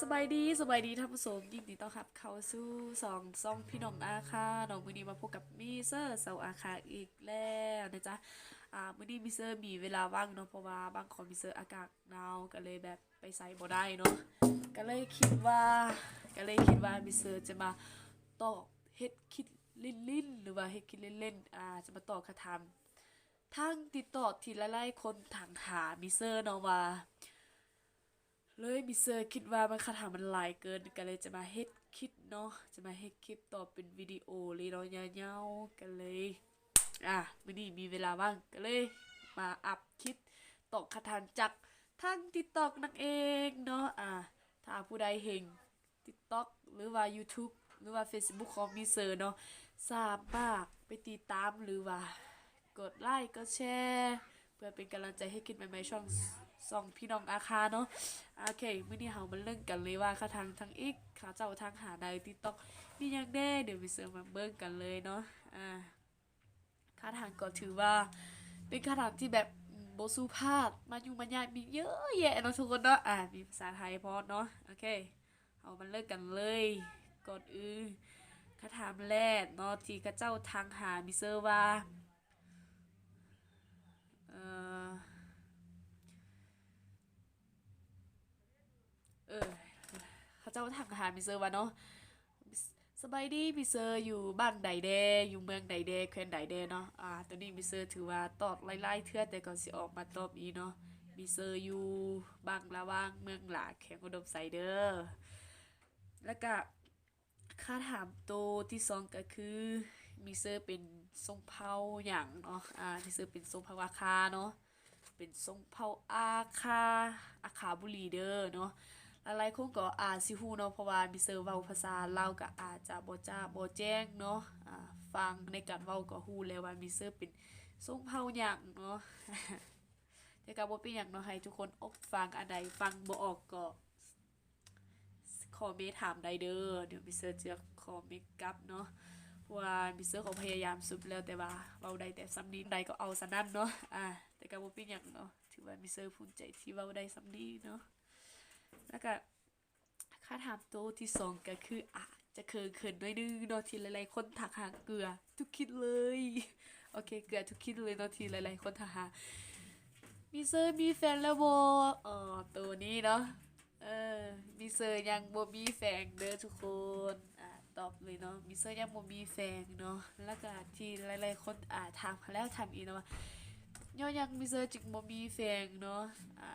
สบายดีสบายดีท่านผู้ชมยินดีต้อนรับเข้าสู่สองซองพี่น้องอาคาน้องมือนี้มาพบกับมิเซอร์เซาอาคาอีกแล้วนะจ๊ะอ่ามือนี้มิเซอร์มีเวลาว่างเนาะเพราะว่าบางคนมิเซอร์อากาศหนาวก็เลยแบบไปใส่บ่ได้เนาะก็เลยคิดว่าก็เลยคิดว่ามิเซอร์จะมาตอกเฮ็ดคิดลิ้นๆหรือว่าเฮ็ดคิดเล่นๆอ่าจะมาตอบคำถามทั้งติดต่อทีละไล่คนถามหามิเซอร์เนาะว่า เลยมิเซอร์คิดว่ามันคาถามันหลายเกินก็เลยจะมาเฮ็ดคลิปเนาะจะมาเฮ็ดคลิปต่อเป็นวิดีโอเลยเนาะยาวๆกันเลยอะมื้อนี้มีเวลาว่างก็เลยมาอัพคลิปตอกคาถามจากทาง TikTok นั่นเองเนาะอะถ้าผู้ใดเห็น TikTok หรือว่า YouTube หรือว่า Facebook ของมิเซอร์เนาะสามารถไปติดตามหรือว่ากดไลค์กดแชร์ เพื่อเป็นกำลังใจให้คลิปใหม่ๆช่อง ส่องพี่น้องอาคาเนาะโอเคมื้อนี้เฮามาเริ่มกันเลยว่าค่าทางทางอีกค่าเจ้าทางหาใน TikTok มีหยังแน่เดี๋ยวไปเสิร์ฟมาเบิ่งกันเลยเนาะอ่าคาทางก็ถือว่าเป็นคาทางที่แบบอืมบ่สุภาพมาอยู่มันยากมีเยอะแยะเนาะทุกคนเนาะอ่ามีภาษาไทยพอเนาะโอเคเอามาเริ่มกันเลยก่อนอื่นคาถามแรกเนาะที่ข้าเจ้าทางหามิเซอร์ว่าเอ่อ เออเขาเจ้าทางหามิเซอร์วะเนาะสบายดีมิเซอร์อยู่บ้านใดเดอยู่เมืองใดเดแคว้นใดเดเนาะอ่าตอนนี้มิเซอร์ถือว่าตอบไล่ๆเทื่อแต่ก่อนสิออกมาตอบอีเนาะมิเซอร์อยู่บางละว่างเมืองหลาแขวงอุดมไซเดอร์แล้วก็ค่าถามโตวที่สองก็คือมิเซอร์เป็นทรงเผาอย่างเนาะอ่ามิเซอร์เป็นทรงเผาอาคาเนาะเป็นทรงเผาอาคาอาคาบุรีเดอร์เนาะ หลายๆคนก็อาจสิฮู้เนาะเพราะว่ามีเซอร์เว้าภาษาลาวก็อาจจะบ่จ้าบ่แจ้งเนาะอ่าฟังในการเว้าก็ฮู้แล้วว่ามีเซอร์เป็นทรงเผาหยังเนาะแต่ก็บ่เป็นหยังเนาะให้ทุกคนอกฟังอันใดฟังบ่ออกก็คอมเมนต์ถามได้เด้อเดี๋ยวมิเซอร์จะคอมเมนต์กลับเนาะเพราะว่ามิเซอร์เขาพยายามสุดแล้วแต่ว่าเว้าได้แต่สำนี้ใดก็เอาซะนั่นเนาะอ่าแต่ก็บ่เป็นหยังเนาะถือว่ามิเซอร์ภูมิใจที่เว้าได้สำนี้เนาะ แล้วก็ค่าถามโตที่สองก็คืออาจจะเขินเขินๆหน้อยนึงเนที่หลายๆคนถักหาเกลือ ทุกคิดเลย โอเคเกลือทุกคิดเลยเนที่หลายๆคนถักหามีเซอร์มีแฟนแล้วโบอ๋อตัวนี้เนาะเออมีเซอร์ยังบ่มีแฟนเด้อทุกคนอ่าตอบเลยเนาะมีเซอร์ยังบ่มีแฟนเนาะแล้วก็ที่หลายๆคนอ่าถามแล้วถามอีกเนาะว่าย้อนยังมีเซอร์จึงบ่มีแฟนเนาะอ่า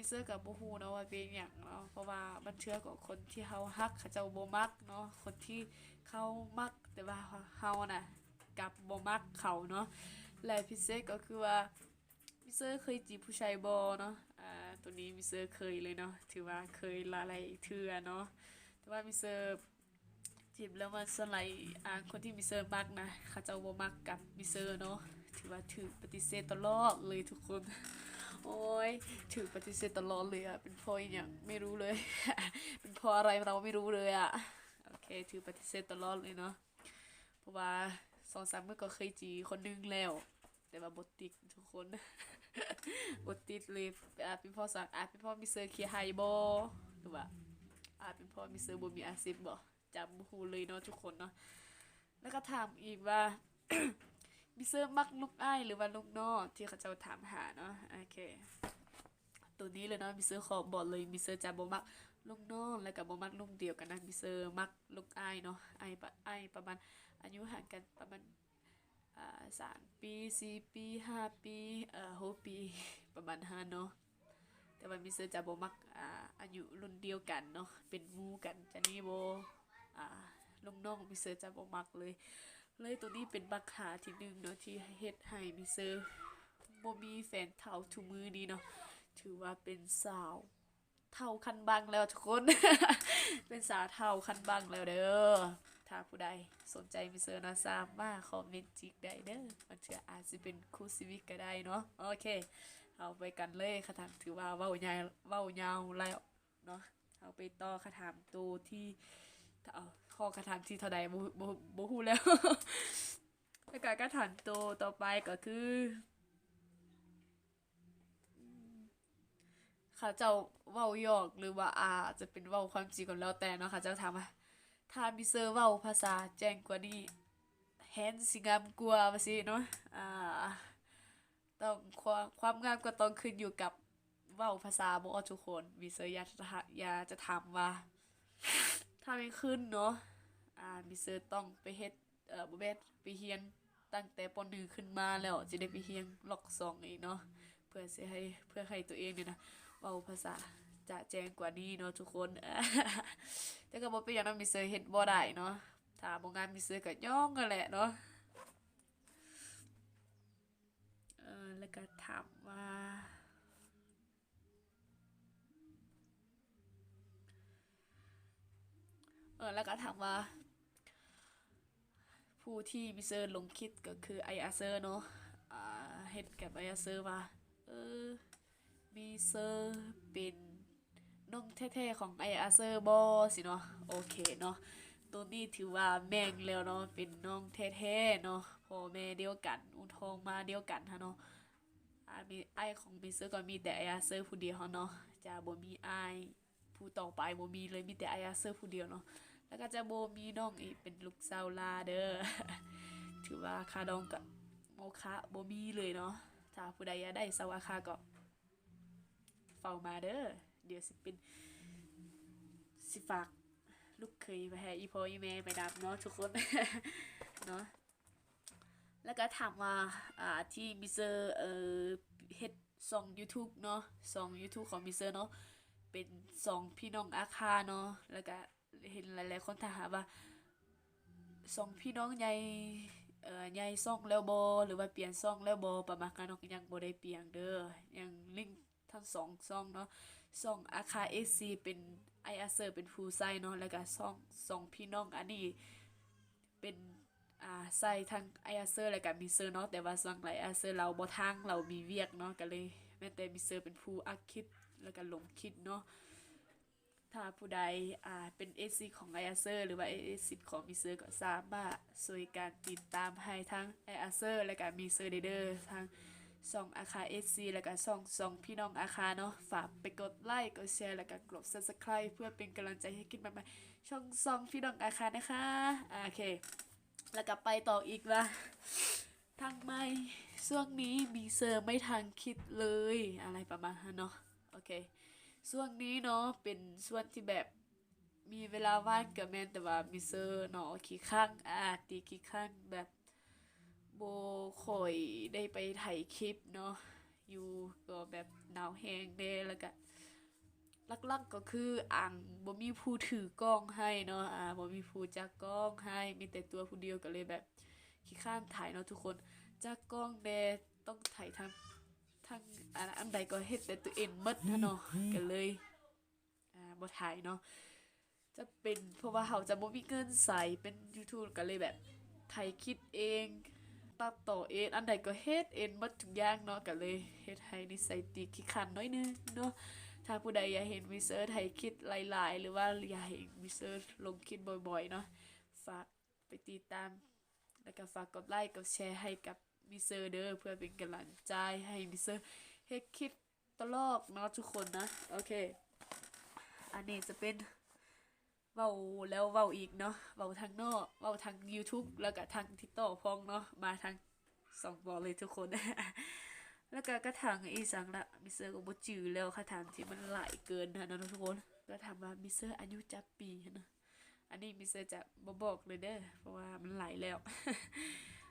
มิเซอร์กับบ่ฮู้เนาะว่าเป็นหยังเนาะเพราะว่ามันเชื่อกับคนที่เฮาฮักเขาเจ้าบ่มักเนาะคนที่เขามักแต่ว่าเฮาน่ะกับบ่มักเขาเนาะและพิเศษก็คือว่ามิเซอร์เคยจีบผู้ชายบ่เนาะอ่าตัวนี้มิเซอร์เคยเลยเนาะถือว่าเคยหลายเทื่อเนาะแต่ว่ามิเซอร์จีบแล้วมันส่วนหลอ่าคนที่มิเซอร์มักนะเขาเจ้าบ่มักกับมิเซอร์เนาะถือว่าถูกปฏิเสธตลอดเลยทุกคน โอ้ยถือปฏิเสธตลอดเลยอะเป็นเพราะอหย่างไม่รู้เลย เป็นเพราะอะไรเราไม่รู้เลยอะโอเคถือปฏิเสธตลอดเลยเนาะเพราะว่าสองสามเมื่อก็เคยจีคนนึงแล้ว แต่ว่าบทติดทุกคนบทติดเลยอาเป็นพราะสักอาเป็นพราะมีเซอร์เคียไฮบอหรือว่าอาเป็นพราะมีเซอร์บมีอาชีพบ่จำบูเลยเนาะทุกคนเนาะแล้วก็ถามอีกว่า มิเซอร์มักลูกอ้ายหรือว่าลูกนอที่เขาจ้าถามหาเนาะโอเค ตัวนี้เลยเนาะมิเซอร์ขอบอกเลยมิเซอร์จะบ่มักลูกน้องแล้วก็บ่มักลูกเดียวกันนะมิเซอร์มักลูกอ้ายเนาะอ้ายปะอ้ายประมาณอายุห่างกันประมาณอ่าสามปีสี่ปีห้าปีเอ่อหกปีประมาณห้าเนาะแต่ว่ามิเซอร์จะบ่มักอ่าอายุรุ่นเดียวกันเนาะเป็นมูกันจะนี่โบอ่าลูกน้องมิเซอร์จะบ่มักเลย เลยตัวนี้เป็นบักหาที่หนึ่งเนาะที่เฮ็ดให้มิเซอร์บมีแฟนเท่าทุมือนี้เนาะถือว่าเป็นสาวเท่าคันบังแล้วทุกคน เป็นสาวเท่าคันบังแล้วเด้อถ้าผู้ใดสนใจมิเซอร์นะสามารถคอมเมนต์จิกได้เด้อมันเชื่ออาจจะเป็นคู่ชีวิตก็ได้เนาะโอเค เอาไปกันเลยคาถามถือว่าเว้ายาวเว้ายาวแล้วเนาะเอาไปต่อคาถามตัวที่เอา ข้อกระถางที่เท่าใดบ่บ่บ่ฮู้แล้วแล้วก็กระถางตัวต่อไปก็คืออืมค่ะเจ้าเว้าหยอกหรือว่าอาจจะเป็นเว้าความจริงก็แล้วแต่เนาะค่ะเจ้าถามว่าถ้ามิเซอร์เว้าภาษาแจ้งกว่านี้แฮนสิงามกว่าว่าสิเนาะอ่าต้องความความงามก็ต้องขึ้นอยู่กับเว้าภาษาบ่ทุกคนมิเซอร์อยากจะอยากจะถามว่าถ้าไม่ขึ้นเนาะ อ่ามิเซอร์ต้องไปเฮ็ดเอ่อบ่แม่นไปเรียนตั้งแต่ป .1 ขึ้นมาแล้วจะได้ไปเรียนล็อกสองอีกเนาะเพื่อสิให้เพื่อให้ตัวเองเนี่ยนะเว้าภาษาจะแจ้งกว่านี้เนาะทุกคนแต่ก็บ่เป็นหยังนำมิเซอร์เฮ็ดบ่ได้เนาะถ้าบ่งานมิเซอร์ก็ย่องกันแหละเนาะเออแล้วก็ถามว่าเออแล้วก็ถามว่า ผู้ที่มิเซอร์ลงคลิดก็คือไออาเซอร์เนาะอ่าเฮ็ดกับไออาเซอร์ว่าเออมีเซอร์เป็นน้องแท้ๆของไออาเซอร์บอสิเนาะโอเคเนาะตัวนี้ถือว่าแม่งแล้วเนาะเป็นน้องแท้ๆเนาะพ่อแม่เดียวกัน อุทองมาเดียวกันฮะเนาะอ่ามีไอของมิเซอร์ก็มีแต่ไออาเซอร์ผู้เดียวเนาะจะบ่มีไอผู้ต่อไปบ่มีเลยมีแต่ไออาเซอร์ผู้เดียวเนาะ แล้วก็จะโบมีน้องอีกเป็นลูกสาวลาเด้อถือว่าคาดองกับโมคะบ่มีเลยเนาะถ้าผู้ใดอยากได้สวาคาก็เฝ้ามาเด้อเดี๋ยวสิเป็นสิฝากลูกเคยไปให้อีพ่ออีแม่ไปดับเนาะทุกคนเนาะแล้วก็ถามว่าอ่าที่มิเซอร์เอ่อเฮ็ดซอง YouTube เนาะซอง YouTube ของมิเซอร์เนาะเป็นสองพี่น้องอาคาเนาะแล้วก็ เห็นหลายๆคนถามว่าสองพี่น้องใหญ่เอ่อใหญ่ซ่องแล้วบ่หรือว่าเปลี่ยนซ่องแล้วบ่ประมาณนั้นเนาะยังบ่ได้เปลี่ยนเด้อยังลิงทั้งสองซ่องเนาะซ่องอาคา SC เป็นไออาเซอร์เป็นผู้ใส่เนาะแล้วก็ซ่องสองพี่น้องอันนี้เป็นอ่าใส่ทั้งไออาเซอร์แล้วก็มิเซอร์เนาะแต่ว่าซ่องไลอาเซอร์เราบ่ทางเรามีเวียกเนาะก็เลยแม้แต่มิเซอร์เป็นผู้อักคลิปแล้วก็หลงคลิปเนาะ ถ้าผู้ใดอ่าเป็น SC ของ i a s e r หรือว่า SC ของ m i s e r ก็สามารถช่วยการติดตามให้ทั้ง i a s e r และก็ m i s e r เด้อทั้งสองอาคา SC แล้วก็สองสองพี่น้องอาคาเนาะฝากไปกดไลค์กดแชร์แล้วก็กด Subscribe เพื่อเป็นกำลังใจให้คิดมาใหม่ช่องสองพี่น้องอาคานะคะโอเค แล้วก็ไปต่ออีกว่าทางไม่ช่วงนี้มีเซอร์ไม่ทางคิดเลยอะไรประมาณนั้นเนาะโอเค ช่วงนี้เนาะเป็นช่วงที่แบบมีเวลาว่างกับแม่นแต่ว่ามิเซอร์เนาะขี้ข้างอ่าตีขี้ข้างแบบโบค่อยได้ไปถ่ายคลิปเนาะอยู่ก็แบบหนาวแห้งเด้แล้วก็ลักๆก็คืออ่างบ่มีผู้ถือกล้องให้เนาะอ่าบ่มีผู้จักกล้องให้ มีแต่ตัวผู้เดียวก็เลยแบบขี้ข้านถ่ายเนาะทุกคนจักกล้องเดต้องถ่ายทำ ทั้งอันอันใดก็เฮ็ดแต่ตัวเองหมดนะเนาะก็เลยอ่าบ่ถ่ายเนาะจะเป็นเพราะว่าเขาจะบ่มีเงินใส่เป็น YouTube ก็เลยแบบถ่ายคลิปเองตัดต่อเองอันใดก็เฮ็ดเองหมดทุกอย่างเนาะก็เลยเฮ็ดให้นิสัยติขี้ขันน้อยนึงเนาะถ้าผู้ใดอยากเห็นวิเซอร์ถ่ายคลิปหลาย ๆ หรือว่าอยากเห็นวิเซอร์ลงคลิปบ่อย ๆ เนาะฝากไปติดตาม แล้วก็ฝากกดไลค์กดแชร์ให้กับ มิเซอร์เด้อเพื่อเป็นกำลังใจให้มิเซอร์เฮ็ดคลิปตลอดเนาะทุกคนนะ โอเค อันนี้จะเป็นเว้าแล้วเว้าอีกเนาะเว้าทางนอกเว้าทาง YouTube แล้วก็ทาง TikTok พองเนาะมาทางสองบอเลยทุกคน แล้วก็กระถางอีสังละมิเซอร์ก็บ่จือแล้วค่ะถามที่มันหลายเกินนะนะทุกคนก็ถามว่ามิเซอร์อายุจักปีนะอันนี้มิเซอร์จะบ่บอกเลยเด้อเพราะว่ามันหลายแล้ว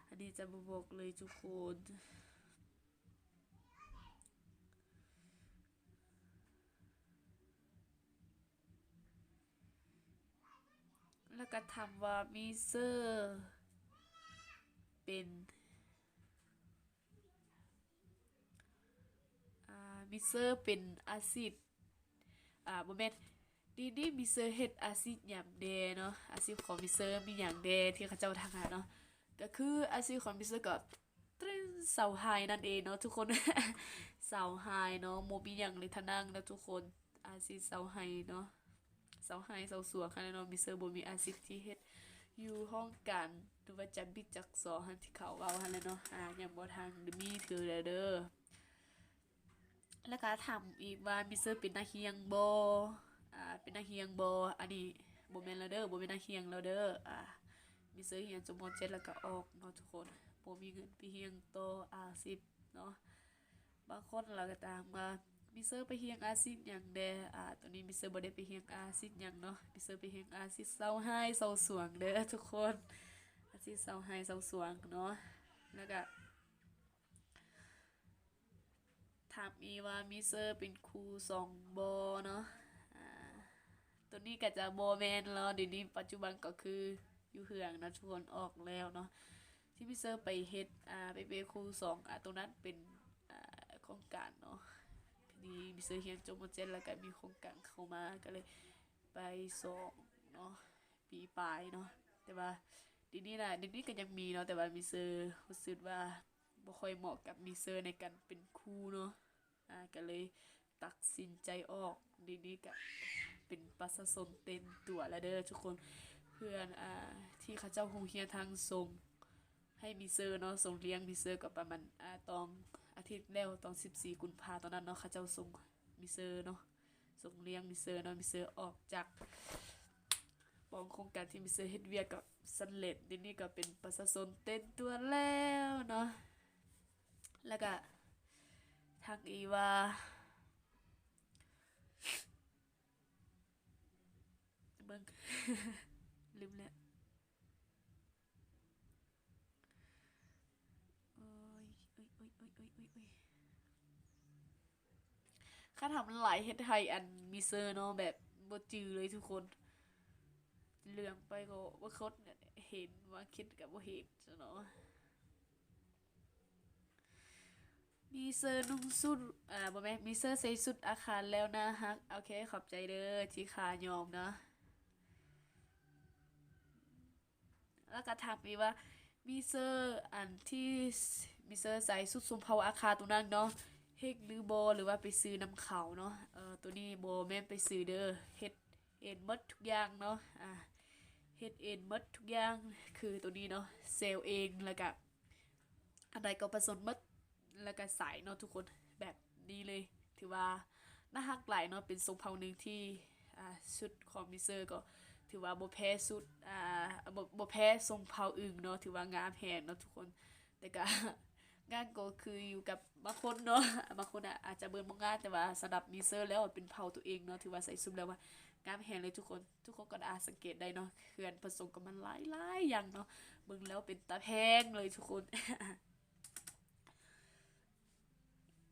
อันนี้จะบบอกเลยทุกคนแล้วก็ถามว่ามิเซอร์เป็นมิเซอร์เป็นอาชีพอ่าบ่แม่นดีดีมิเซอร์เฮ็ดอาชีพหยังแดเนาะอาชีพของมิเซอร์มีหยังแดที่เขาเจ้าทางหาเนาะ ก็คืออาชีพของมิเซอร์ก็เต้นเสาไฮนั่นเองเนาะทุกคน เสาไฮเนาะโมมีหยังเลยทนังแล้วทุกคนอาชีพเสาไฮเนาะเสาไฮเสาสัวค่ะเนาะมิเซอร์โบมีอาชีพที่เฮ็ดอยู่ห้องการหรือว่าจับบิดจักซอหันที่เขาเอาหันแหละเนาะอ่าอยังบ่ทางมีถือแล้วเด้อแล้วก็ถามอีกว่ามิเซอร์เป็นนักเฮียงโบอ่าเป็นนักเฮียงโบอันนี้โบแมนแล้วเด้อโบเป็นนักเฮียงแล้วเด้ออ่า มิเซอร์เฮียนจบม .7 แล้วก็ออกเนาะทุกคนบ่มีเงินไปเฮียงโตออา10เนาะบางคนเราก็ตามมามิเซอร์ไปเฮียงอาซิดหยังแดอ่าตอนนี้มิเซอร์บ่ได้ไปเฮียงอาซิดหยังเนาะมิเซอร์ไปเฮียงอาซิดเซาไห้เซาสวงเด้อทุกคนอาซิดเซาไห้เซาสวงเนาะแล้วก็ถามอีว่ามิเซอร์เป็นครูสองบอเนาะตัวนี้ก็จะโบแมนแล้วเดี๋ยวนี้ปัจจุบันก็คือ อยู่เหืองนะทุกคนออกแล้วเนาะที่มิเซอร์ไปเฮ็ดอ่าไปเป็นครูสองอ่าตรงนั้นเป็นอ่าโครงการเนาะพอดีมิเซอร์เฮียนจบมเจ็ดแล้วก็มีโครงการเข้ามาก็เลยไปสองเนาะปีปลายเนาะแต่ว่าดียวนี้นะเดียวนี้ก็ยังมีเนาะแต่ว่ามิเซอร์รู้สึกว่าบ่ค่อยเหมาะกับมิเซอร์ในการเป็นครูเนาะอ่าก็เลยตัดสินใจออกดีนี้ก็เป็นประชาชนเต็มตัวแล้วเด้อทุกคน พื่อนอ่าที่เขาเจ้าคงเฮียทางส่งให้มีเซอร์เนาะส่งเลี้ยงมีเซอร์กับประมาณอ่าตอนอาทิตย์แล้วตอน14กุมภาตอนนั้นเนาะเขาเจ้าส่งมีเซอร์เนาะส่งเลี้ยงมีเซอร์เนาะมีเซอร์ออกจากปองโครงการที่มีเซอร์เฮ็ดเวียกับสำเร็จดีนี้ก็เป็นประชาชนเต็มตัวแล้วเนาะแล้วก็ทางอีว่าเบิ่ง ลืมแล้วโอ้ยโอ้ยโอ้ยโอ้ยโอ้ยโอ้ยโอ้ยข้าทำหลายเฮดไทยอันมีเซอร์เนาะแบบบจือเลยทุกคนเหลืองไปก็ว่าคดเนี่ยเห็นว่าคิดกับว่าเห็นจะเนาะมีเซอร์นุ่งสุด อ่าบ่แม่มีเซอร์ใส่สุดอาคารแล้วนะฮัก โอเค ขอบใจเด้อที่ขายอมนะ แล้วก็ถามอีว่ามีเซอร์อันที่มีเซอร์ใส่สุดสมเภาอาคาตรงนั้นเนาะเฮ็ดหรือโบหรือว่าไปซื้อน้ำเขาเนาะเออตัวนี้โบแม่นไปซื้อเด้อเฮ็ดเองหมดทุกอย่างเนาะอ่าเฮ็ดเองหมดทุกอย่างคือตัวนี้เนาะเซลเองแล้วก็อันใดก็ผสมมดแล้วก็ใสายเนาะทุกคนแบบนี้เลย ถือว่าน่าฮักหลายเนาะเป็นทรงเผาหนึ่งที่อ่าชุดของมิเซอร์ก็ ถือว่าบ่แพ้สุดอ่าบ่บ่แพ้ทรงเผาอื่นเนาะถือว่างามแพงเนาะทุกคนแต่ก็งานก็คืออยู่กับบางคนเนาะบางคนอะอาจจะเบิ่งบ่งานแต่ว่าสำหรับมิเซอร์แล้วเป็นเผาตัวเองเนาะถือว่าใส่ซุมแล้วว่างามแพงเลยทุกคนทุกคนก็อาจสังเกตได้เนาะเขื่อนผสมกับมันหลายๆอย่างเนาะเบิ่งแล้วเป็นตาแพงเลยทุกคน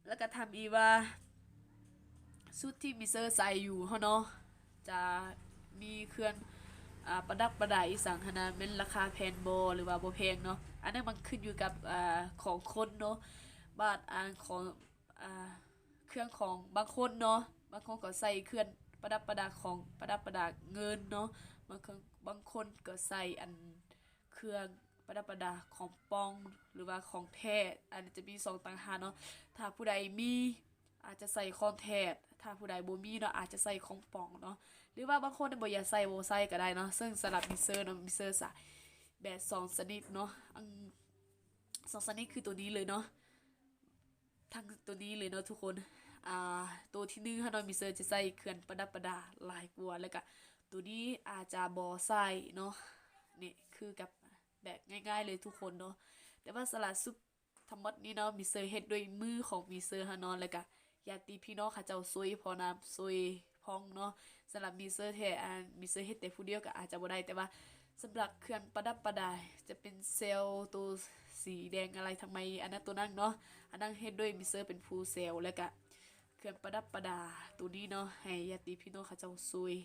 แล้วก็ทำอีว่าชุดที่มิเซอร์ใส่อยู่เฮาเนาะจะ เครื่องอ่าประดับประดาอีสังหนาเป็นราคาแพงโบหรือว่าโบแพงเนาะอันนั้นมันขึ้นอยู่กับอของคนเนาะบาทอ่านของอเครื่องของบางคนเนาะบางคนก็ใส่เครื่องประดับประดาของประดับประดาเงินเนาะบางคนบางคนก็ใส่อันเครื่องประดับประดาของปองหรือว่าของแท้อันนี้จะมีสองต่างหากเนาะถ้าผู้ใดมีอาจจะใส่คอนแทคถ้าผู้ใดบ่มีเนาะอาจจะใส่ของปองเนาะ หรือว่าบางคนบ่อยากใส่บ่ใส่ก็ได้เนาะซึ่งสำหรับมิเซอร์เนาะมิเซอร์ใส่แบบสองชนิดเนาะสองชนิดคือตัวนี้เลยเนาะทั้งตัวนี้เลยเนาะทุกคนอ่าตัวที่หนึ่งค่ะนาะมิเซอร์จะใส่เครื่องประดับประดาลายกว่าแล้วก็ตัวนี้อาจจะบ่ใส่เนาะนี่คือกับแบบง่าย ๆ เลยทุกคนเนาะแต่ว่าสลัดซุปทั้งหมดนี้เนาะมีเซอร์เฮ็ดด้วยมือของมีเซอร์ฮานอนแล้วก็ญาติพี่น้องเขาเจ้าซวยพอน้ำซวย พองเนาะสำหรับมีเซอร์แท้อันมีเซอร์เฮ็ดแต่ผู้เดียวก็อาจจะบ่ได้แต่ว่าสำหรับเครื่องประดับประดาจะเป็นเซลล์ตัวสีแดงอะไรทำไมอันนั้นตัวนั้นเนาะอันนั้นเฮ็ดด้วยมีเซอร์เป็นผู้เซลล์แล้วก็เครื่องประดับประดาตัวนี้เนาะให้ญาติพี่น้องเขาเจ้าซวย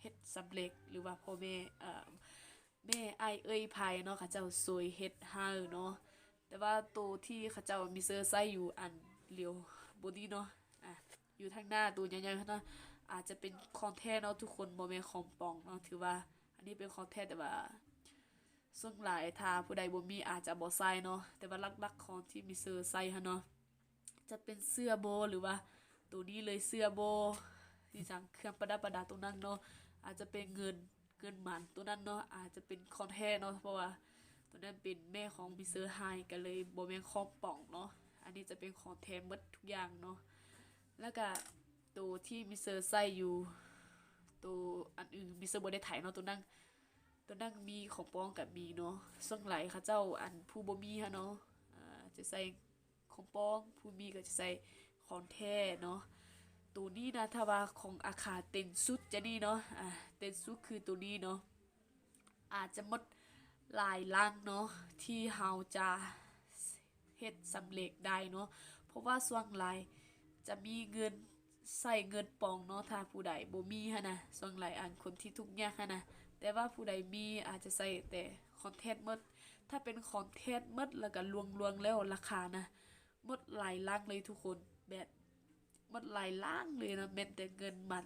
เฮ็ดสำเร็จหรือว่าพ่อแม่เอ่อแม่ไอเอ้ยภายเนาะเขาเจ้าซวยเฮ็ดให้เนาะแต่ว่าตัวที่เขาเจ้ามีเซอร์ไซอยู่อันเลียวบอดี้เนาะอะอยู่ทางหน้าตัวใหญ่ๆเนาะ อาจจะเป็นคอนแทคเนาะทุกคนโมเมนของปองเนาะถือว่า อันนี้เป็นคอนแทคแต่ว่าส่วนหลายถ้าผู้ใดบ่มีอาจจะบ่ใส่เนาะแต่ว่าลักๆของที่มีเซอร์ใส่ฮะเนาะจะเป็นเสื้อโบหรือว่าตัวนี้เลยเสื้อโบที่จังเครื่องประดับประดาตรงนั้นเนาะอาจจะเป็นเงินเงินหมันตัวนั้นเนาะอาจจะเป็นคอนแทคเนาะเพราะว่าตัวนั้นเป็นแม่ของบิเซอร์ไฮก็เลยโบแมนของป่องเนาะอันนี้จะเป็นของแทมหมดทุกอย่างเนาะแล้วก็ ตัวที่มิเซอร์ใส่อยู่ตัวอันอื่นมิเซอร์บได้ถ่ายเนาะตัวนั่งตัวนั่งมีของปลองกับมีเนาะส่วนหลายเขาเจ้าอันผู้บ่มีฮะเนาะอ่าจะใส่ของปลองผู้มีก็จะใส่ของแท้เนาะตัวนี้นะถ้าว่าของอาคาเต็นสุดจะนี่เนาะอ่าเต็นสุดคือตัวนี้เนาะอาจจะหมดหลายล่างเนาะที่เฮาจะเฮ็ดสำเร็จได้เนาะเพราะว่าส่วนหลายจะมีเงิน ใส่เงินปองเนาะถ้าผู้ใดบ่มีหันะส่วนหลายอันคนที่ทุกข์ยากหันะแต่ว่าผู้ใดมีอาจจะใส่แต่คอนเทนต์มด ถ้าเป็นคอนเทนต์มดแล้วก็ลวงๆแล้วราคานะมดหลายล้านเลยทุกคนแบบมดหลายล้านเลยนะแม้แต่เงินมัน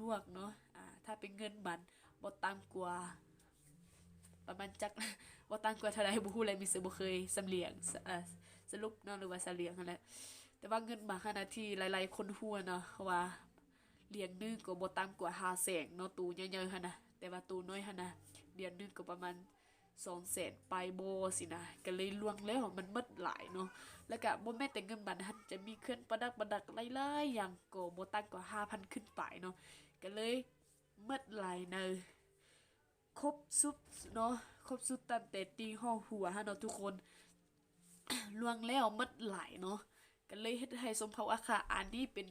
ลวกๆเนาะอ่าถ้าเป็นเงินมันบ่ต่ำกว่าประมาณจักบ่ต่ำกว่าเท่าใดบ่ฮู้เลยมีเสือบ่เคยสำเลียงอ่าสรุปเนาะหรือว่าสำเลียงนั่นแหละ แต่ว่าเงินบาขนาดที่หลายๆ คนหัวเนาะว่าเรียญหนึงก็บ่ต่ำกว่า5แสนเนาะตูใหญ่ๆหั่นะแต่ว่าตูน้อยหั่นะเรียญหนึงก็ประมาณ2แสนปลายโบสินะก็เลยลวงแล้วมันหมดหลายเนาะแล้วก็บ่แม่แต่เงินบาทหันจะมีเครื่องประดับประดักหลายๆอย่างก็บ่ต่ำกว่า5,000ขึ้นไปเนาะก็เลยหมดหลายเนาะครบสุดเนาะครบสุดตั้งแต่ตีห้องหัวฮะเนาะทุกคนลวงแล้วหมดหลายเนาะ ก็เลยเฮ็ดให้สมภาวะค่ะอันนี้เป็น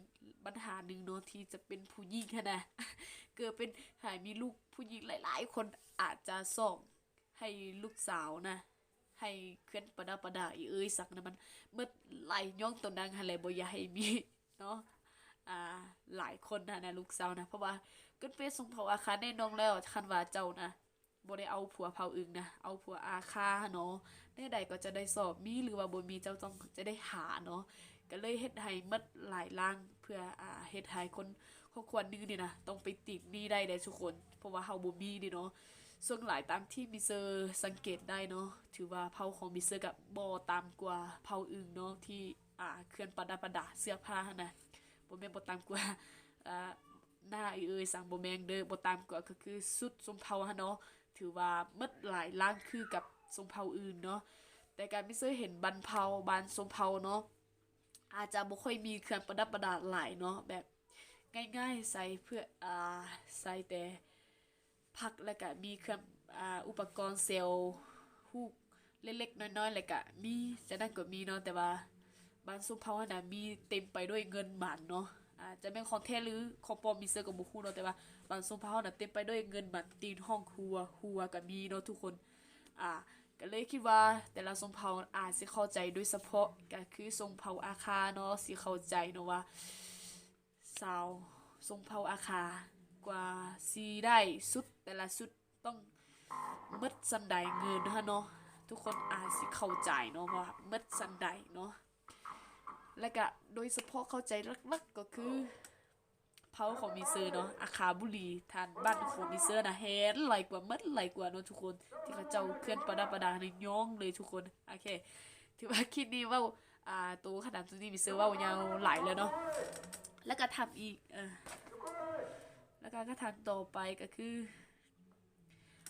ปัญหาหนึ่งเนาะที่จะเป็นผู้หญิงค่ะนะเกิดเป็นหายมีลูกผู้หญิงหลาย ๆ คนอาจจะส่งให้ลูกสาวนะ ให้เคลื่อนประดาประดาอีเอ้ยสักนะมันเมื่อไหลย่องตัวนดังหันเลยบ่อยากให้มีเนาะอ่าหลายคนนะนะลูกสาวนะเพราะว่าเกิดเป็นสมภาวะค่ะแน่นอนแล้วคันว่าเจ้านะ บ่ได้เอาผัวเผาอึงนะ เอาผัวอาคาเนาะได้ใดก็จะได้สอบมีหรือว่าบ่มีเจ้าต้องจะได้หาเนาะ ก็เลยเฮ็ดให้หมดหลายล่างเพื่ออ่าเฮ็ดให้คนครอบครัวหนึงนี่นะต้องไปติดหนี้ได้เด้ทุกคน เพราะว่าเฮาบ่มีนี่เนาะ ส่วนหลายตามที่มิเซอร์สังเกตได้เนาะ ถือว่าเผ่าของมิเซอร์กับบ่ตามกว่าเผ่าอื่นเนาะที่อ่าเคลื่อนประดับประดาเสื้อผ้าหนะบ่แม่นบ่ตามกว่าอ่าหน้าอีเอ้ยสังบ่แม่นเด้อบ่ตามกว่าก็คือสุดสมเผ่าหั่นเนาะ ถือว่าหมดหลายล่างคือกับสมเผาอื่นเนาะแต่การไมิเซอร์เห็นบันเผาบานสมเผาเนาะอาจจะบ่ค่อยมีเครื่องประดับประดาหลายเนาะแบบง่ายๆใส่เพื่ออ่าใส่แต่ผักแล้วก็มีเครื่องอ่าอุปกรณ์เซลล์ฮูกเล็กๆน้อยๆแล้วก็มีจะนั่นก็มีเนาะแต่ว่าบ้านซุปเฮาเนน่ะมีเต็มไปด้วยเงินบาทเนาะ อาจจะเป็นของแท้หรือของปลอมมีเสื้อกับบ่ฮู้เนาะแต่ว่าบานซุปเฮาน่ะเต็มไปด้วยเงินบาทตีนห้องครัวครัวก็มีเนาะทุกคนอ่าก็เลยคิดว่าแต่ละทรงเผาอาจสิเข้าใจโดยเฉพาะก็คือทรงเผาอาคาเนาะสิเข้าใจเนาะว่าสาวทรงเผาอาคากว่าสิได้สุดแต่ละสุดต้องหมดสันใดเงินเนาะเนาะทุกคนอาจสิเข้าใจเนาะว่าหมดสันใดเนาะ และก็โดยเฉพาะเข้าใจลักๆก็คือเผาของมีเซอร์เนาะอาคาบุรีทานบ้านของมีเซอร์นะเฮดไหลกว่ามัดไหลกว่าเนาะทุกคน ที่เขาเจ้าเคลื่อนประดับประดาในย่องเลยทุกคน โอเค ถือว่าคลิปนี้เว่าอ่าตัวขนาดตัวนี้มีเซอร์เว่ายาวหลายแล้วเนาะ แล้วก็ทำอีกเออแล้วก็ก็ทำต่อไปก็คือ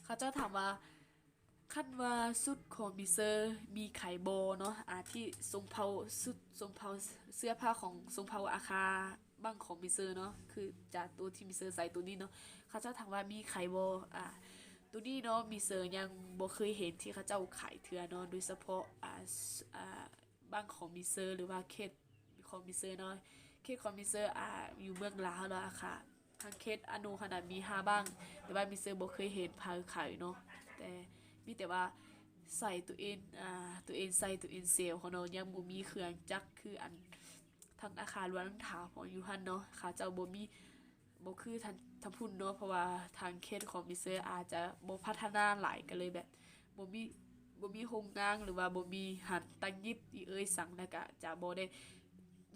เขาเจ้าถามว่า ขั้นว่าสุดของมิเซอร์มีไข่โบเนาะอาที่ทรงเผาสุดทรงเผาเสื้อผ้าของทรงเผาอาคาบ้างของมิเซอร์เนาะคือจากตัวที่มิเซอร์ใส่ตัวนี้เนาะเขาเจ้าถามว่ามีไข่โบอ่าตัวนี้เนาะมิเซอร์ยังบ่เคยเห็นที่เขาเจ้าขายเถื่อเนาะโดยเฉพาะอ่าอ่าบ้างของมิเซอร์หรือว่าเขตของมิเซอร์เนาะเขตของมิเซอร์อ่าอยู่เมืองลาวเนาะอะค่ะทางเขตอนุขนาดมีห้าบ้าง แต่ว่ามิเซอร์บ่เคยเห็นพาขายเนาะแต่ มีแต่ว่าใส่ตัวเองอ่าตัวเองใส่ตัวเองเซลล์ของเราะยังบ่มีเครื่องจักรคืออันทางอาคารวันถาของยูฮันเนาะค่ะเจ้าบ่มีบ่คือทันทังพุ่นเนาะเพราะว่าทางเขตของมิเซอร์อาจจะบ่พัฒนาหลายก็เลยแบบบ่มีบ่มีโรงงานหรือว่าบ่มีหันตั้งยิบอีเอ้ยสั่งแล้วก็จะบ่ได้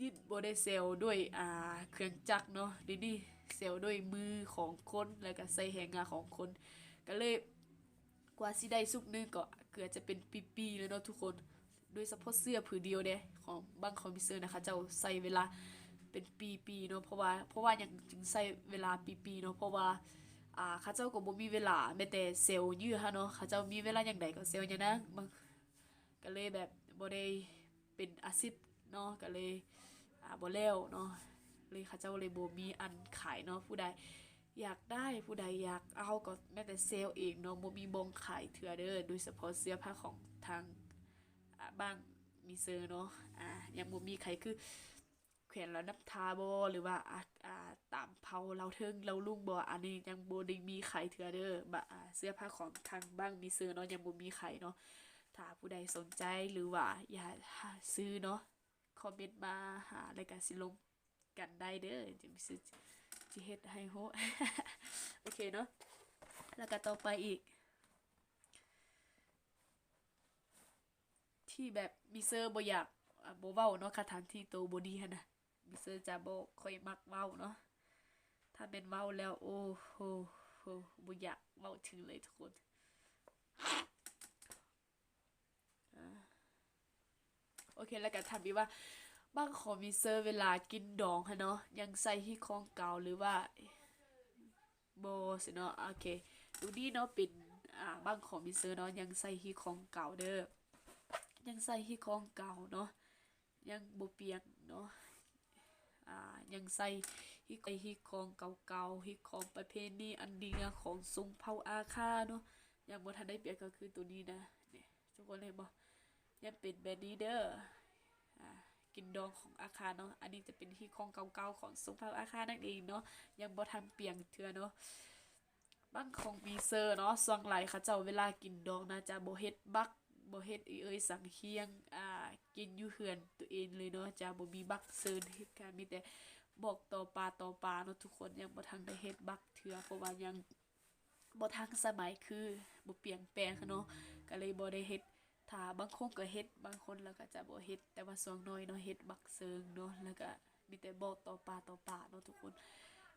ยิดบ่ได้เซลล์ด้วยอ่าเครื่องจักรเนาะเดี๋ยวนี้เซลล์ด้วยมือของคนแล้วก็ใส่แรงงานของคนก็เลย กว่าสิได้สุกนึงก็เกือบจะเป็นปีๆแล้วเนาะทุกคนโดยเฉพาะเสื้อผืนเดียวเด้ของบางคอมมิเซอร์นะคะเจ้าใส่เวลาเป็นปีๆเนาะเพราะว่าเพราะว่ายังจึงใส่เวลาปีๆเนาะเพราะว่าอ่าเขาเจ้าก็บ่มีเวลาแม้แต่เซลล์ยื้อฮะเนาะเขาเจ้ามีเวลาอย่างใดก็เซลล์อย่างนั้นบางก็เลยแบบบ่ได้เป็นอาชีพเนาะก็เลยอ่าบ่แล้วเนาะเลยเขาเจ้าเลยบ่มีอันขายเนาะผู้ใด อยากได้ผู้ใดอยากเอาก็แม้แต่เซลล์เองเนาะบ่มีบงขายเถื่อเด้อโดยเฉพาะเสื้อผ้าของทางอ่าบ้างมีเซอร์เนาะอ่ายังบ่มีใครคือแขวนแล้วนับทาบ่หรือว่าอ่าอ่าตามเผาเราเทิงเราลุงบ่อันนี้ยังบ่ได้มีไขายเถื่อเด้อบ่อ่าเสื้อผ้าของทางบ้างมีเซอร์เนาะยังบ่มีไขายเนาะถ้าผู้ใดสนใจหรือว่า อยากซื้อเนาะคอมเมนต์มาหารายการสิลงกันได้เด้อจะมีซื้อ จิเฮ็ดให้โฮโอเคเนาะแล้วก็ต่อไปอีก ที่แบบมิเซอร์บ่อยากอะบ่เว้าเนาะคาถานที่โตวบ่ดีหั่นน่ะมิเซอร์จะบ่ค่อยมักเว้าเนาะถ้าเป็นเว้าแล้วโอ้โหโหบ่อยากเว้าถึงเลยทุกคนโอเคแล้วก็ถามอีกว่า บางขอมิเซอร์เวลากินดองฮะเนาะยังใส่ที่ของเก่าหรือว่าโบสิเนาะโอเคดูดีเนาะเป็นอ่าบางขอมิเซอร์เนาะยังใส่ฮีของเก่าเด้อยังใส่ฮีของเก่าเนาะยังบ่เปียนเนาะอ่ายังใส่ฮีไอฮีของเก่าๆฮีของประเพณีอันดีงามของทรงเผ่าอาคาเนาะยังบ่ทันได้เปลี่ยนก็คือตัวนี้นะเนี่ยทุกคนเห็นบ่ยังเป็นแบบนี้เด้ออ่า กินดองของอาคารเนาะ อันนี้จะเป็นฮีของเก่าๆของทรงเผ่าอาคารนั่นเองเนาะ ยังบ่ทันเปลี่ยนเทื่อเนาะบางของมีเซอร์เนาะส่วนหลายเขาเจ้าเวลากินดองนะจะบ่เฮ็ดบักบ่เฮ็ดเอ้ยสังเคียง อ่า กินอยู่เฮือนตัวเองเลยเนาะจะบ่มีบักเซิร์เฮ็ดการมีแต่บอกต่อปลาต่อปลาเนาะทุกคนยังบ่ทันได้เฮ็ดบักเทื่อเพราะว่ายังบ่ทันสมัยคือบ่เปลี่ยนแปลงค่ะเนาะก็เลยบ่ได้เฮ็ด ถ้าบางคนก็เฮ็ดบางคนแล้วก็จะบ่เฮ็ดแต่ว่าส่วนน้อยเนาะเฮ็ดบักเซิงเนาะแล้วก็มีแต่บอกต่อปลาต่อปลาเนาะทุกคน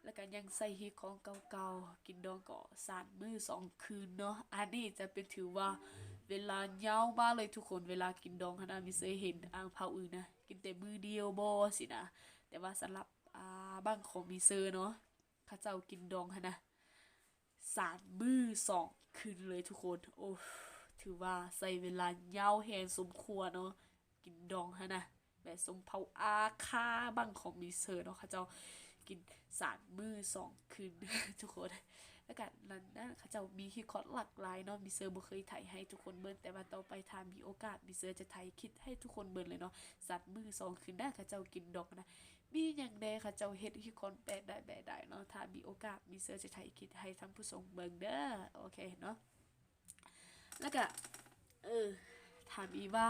แล้วก็ยังใส่ฮีของเก่าๆกินดองก็สามมือสองคืนเนาะอันนี้จะเป็นถือว่าเวลายาวมากเลยทุกคนเวลากินดองขนาดมิเคยเห็นอ่างเผาอื่นนะกินแต่มือเดียวบ่สินะแต่ว่าสำหรับอ่าบางของมิเซอร์เนาะเข้าเจ้ากินดองนนะสามมือสองคืนเลยทุกคนโอ้ ถือว่าใส่เวลายาวแหงสมควรเนาะกินดองหั่นะแบบสมเผาอาคาบางของมิเซอร์เนาะเขาเจ้ากินสามมือสองคืนทุกคนแล้วก็นั้นนะเขาเจะมีฮิคอตหลากหลายเนาะมีเซอร์บ่เคยถ่ายให้ทุกคนเบิ่งแต่ว่าต่อไปถ้ามีโอกาสมีเซอร์จะถ่ายคลิปให้ทุกคนเบิ่งเลยเนาะสัตว์มือสองคืนได้เขาเจ้ากินดอกนะมีอย่างใดเขาเจ้าเฮ็ดฮิคอนแปลกได้แบบใดเนาะถ้ามีโอกาสมีเซอร์จะถ่ายคลิปให้ทั้งผู้ชมเบิ่งเด้อโอเคเนาะ แล้วก็เออถามอีกว่า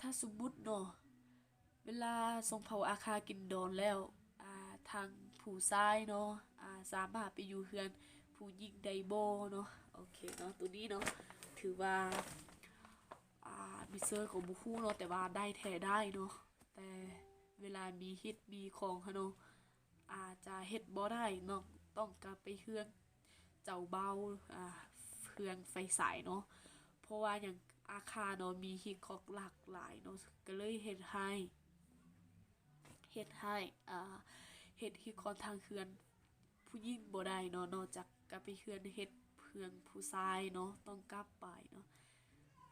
ถ้าสมมุติเนาะเวลาทรงเผาอาคากินดอนแล้วอ่าทางผู้ชายเนาะอ่าสามารถไปอยู่เฮือนผู้หญิงไดโบเนาะโอเคเนาะตัวนี้เนาะถือว่าอ่ามิเซอร์ของบุคู่เนาะแต่ว่าได้แท้ได้เนาะแต่เวลามีฮิตมีของค่ะเนาะอาจจะเฮ็ดบ่ได้เนาะต้องกลับไปเฮือนเจ้าเบาอ่าเฮือนไฟสายเนาะ เพราะว่าอย่างอาคารเนาะมีฮิตของหลากหลายเนาะก็เลยเฮ็ดให้เฮ็ดให้อ่าเฮ็ดที่คอนทางเฮือน ผู้หญิงบ่ได้เนาะนอกจากกลับไปเฮือนเฮ็ดเพื่อนผู้ชายเนาะต้องกลับไปเนาะ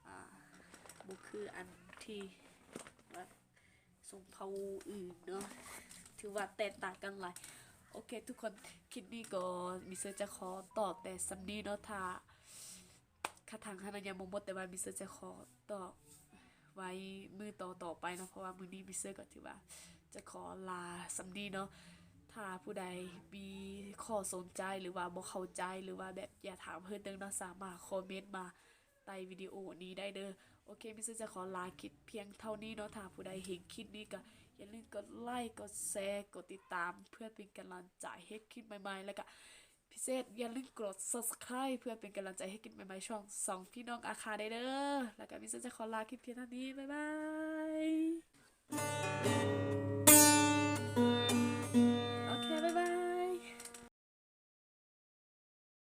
อ่าบ่คืออันที่ว่าทรงเผาอื่นเนาะถือว่าแตกต่างกันหลายโอเค ทุกคนคลิปนี้ก็มิเซอร์จะขอตอบแต่สำนีเนาะถ้า คาทางคณะยังบ่หมดแต่ว่ามิเซอร์จะขอตอบไว้มือต่อต่อไปเนาะเพราะว่ามื้อนี้มิเซอร์ก็ถือว่า จะขอลาสำนีเนาะถ้าผู้ใดมีข้อสนใจหรือว่าบ่เข้าใจหรือว่าแบบอยากถามเพิ่มเติมเนาะสามารถคอมเมนต์มาใต้วิดีโอนี้ได้เด้อโอเคมิสจะขอลาคลิปเพียงเท่านี้เนาะถ้าผู้ใดเห็นคลิปนี้ก็อย่าลืมกดไลค์กดแชร์กดติดตามเพื่อเป็นกำลังใจให้คลิปใหม่ๆแล้วก็ พิเศษอย่าลืมกด subscribe เพื่อเป็นกำลังใจให้กินใหม่ๆช่องสองพี่น้องอาคาได้เด้อแล้วก็พิเศษจะขอลาคลิปเพียงเท่านี้ บ๊ายบาย